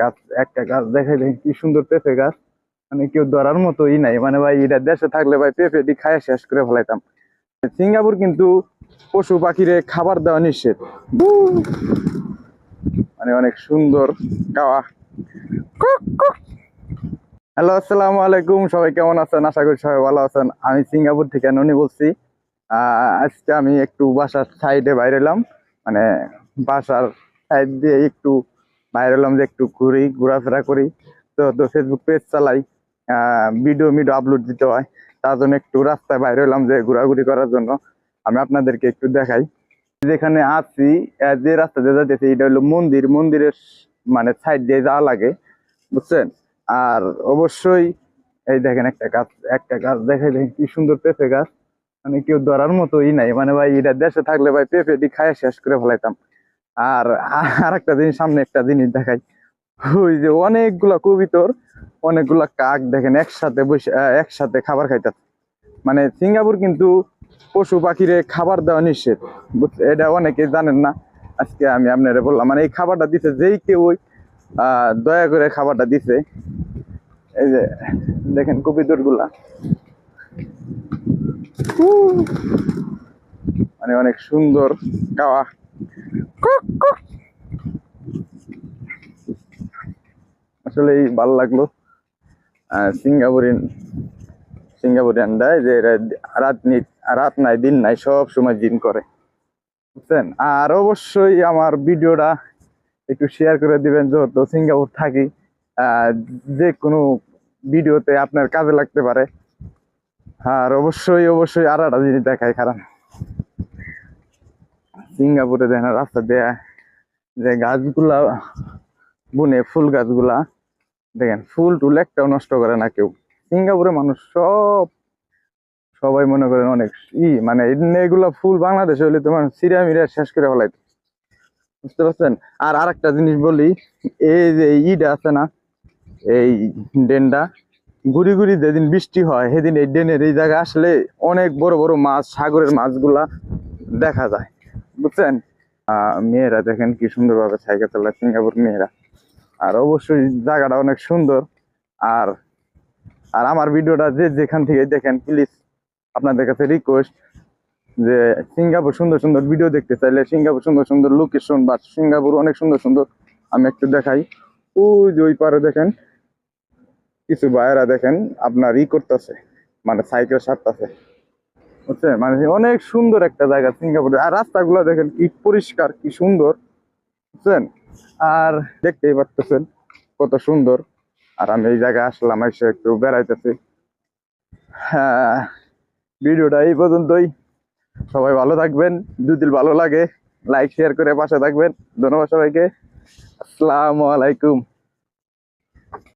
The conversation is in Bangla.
গাছ, একটা গাছ দেখাই দেয় কি সুন্দর পেঁপে গাছ? মানে কেউ ধরার মতোই নাই। মানে ভাই, এটা দেশে থাকলে ভাই পেঁপেটি খায় শেষ করে ফেলাইতাম। সিঙ্গাপুর কিন্তু পশু পাখিরে খাবার দেওয়া নিষেধ। মানে অনেক সুন্দর গাওয়া হ্যালো, আসসালামু আলাইকুম। সবাই কেমন আছেন? আশা করি সবাই ভালো আছেন। আমি সিঙ্গাপুর থেকে ননি বলছি। আজকে আমি একটু বাসার সাইডে বাইরে এলাম। মানে বাসার সাইড দিয়ে একটু বাইরে এলাম যে একটু ঘুরি, ঘোরাফেরা করি। তো তো ফেসবুক পেজ চালাই ভিডিও মিডিও আপলোড দিতে হয়। তার জন্য একটু রাস্তায় বাইরে এলাম যে ঘোরাঘুরি করার জন্য। আমি আপনাদেরকে একটু দেখাই। যেখানে আছি যে রাস্তা দিয়ে যাইতেছি, এটা হলো মন্দির। মন্দিরের মানে সাইড দিয়ে যাওয়া লাগে, বুঝছেন? আর অবশ্যই, এই দেখেন একটা গাছ একটা গাছ দেখে দেখেন কি সুন্দর পেঁপে গাছ। মানে কেউ ধরার মতোই নাই। মানে ভাই, এটা দেশে থাকলে ভাই পেঁপেটি খায় শেষ করে ফেলাইতাম। আর আর একটা জিনিস, সামনে একটা জিনিস দেখাই। ওই যে অনেকগুলা কবিতর, অনেকগুলা কাক দেখেন, একসাথে বসে একসাথে খাবার খাইতেছে মানে সিঙ্গাপুর কিন্তু পশু পাখিরে খাবার দেওয়া নিষেধ। এটা অনেকে জানেন না। আজকে আমি আপনারা বললাম মানে এই খাবারটা দিছে যেই কেউ ওই দয়া করে খাবারটা দিছে। এই যে, দেখেন কবিতরগুলা মানে অনেক সুন্দর গাওয়া আসলে ভালো লাগল সিঙ্গাপুরিন সিঙ্গাপুরিয়ানরাই যে রাত রাত নাই, দিন নাই, সব সময় দিন করে। বুঝছেন? আর অবশ্যই আমার ভিডিওটা একটু শেয়ার করে দিবেন, যেহেতু সিঙ্গাপুর থাকি যে কোনো ভিডিওতে আপনার কাজে লাগতে পারে। আর অবশ্যই অবশ্যই আর একটা জিনিস দেখায় কারণ সিঙ্গাপুরে দেখেন রাস্তা দেয়া যে গাছগুলা বুনে, ফুল গাছগুলা, দেখেন, ফুল টুল একটাও নষ্ট করে না কেউ। সিঙ্গাপুরে মানুষ সব, সবাই মনে করেন অনেক ই মানে এগুলা ফুল বাংলাদেশে হলে তোমার সিরিয়া মিরিয়া শেষ করে ফেলাই বুঝতে পারছেন? আর আরেকটা জিনিস বলি, এই যে ইটা আছে না, এই ডেনটা, ঘুরি ঘুরি যেদিন বৃষ্টি হয়, সেদিন এই ডেনের এই জায়গায় আসলে অনেক বড় বড় মাছ, সাগরের মাছগুলা দেখা যায়। বুঝছেন? মেয়েরা দেখেন কি সুন্দরভাবে সাইকেল চালায় সিঙ্গাপুর মেয়েরা। আর অবশ্যই জায়গাটা অনেক সুন্দর। আর আর আমার ভিডিওটা যে যেখান থেকে দেখেন প্লিজ আপনাদের কাছে রিকোয়েস্ট যে সিঙ্গাপুর সুন্দর সুন্দর ভিডিও দেখতে চাইলে সিঙ্গাপুর সুন্দর সুন্দর লোকেশন বা সিঙ্গাপুর অনেক সুন্দর সুন্দর আমি একটু দেখাই। ওই যে ওই পারে দেখেন, কিছু ভাইয়েরা দেখেন, আপনার ই করতেছে মানে সাইকেল সারতেছে। বুঝছেন মানে অনেক সুন্দর একটা জায়গা সিঙ্গাপুরে আর রাস্তাগুলো দেখেন কি পরিষ্কার, কি সুন্দর, বুঝছেন? আর দেখতেই পারতেছেন কত সুন্দর। আর আমি এই জায়গায় আসলাম, এসে একটু বেড়াইতেছি। হ্যাঁ ভিডিওটা এই পর্যন্তই। সবাই ভালো থাকবেন, যদি ভালো লাগে লাইক শেয়ার করে পাশে থাকবেন। ধন্যবাদ সবাইকে। আসসালামু আলাইকুম।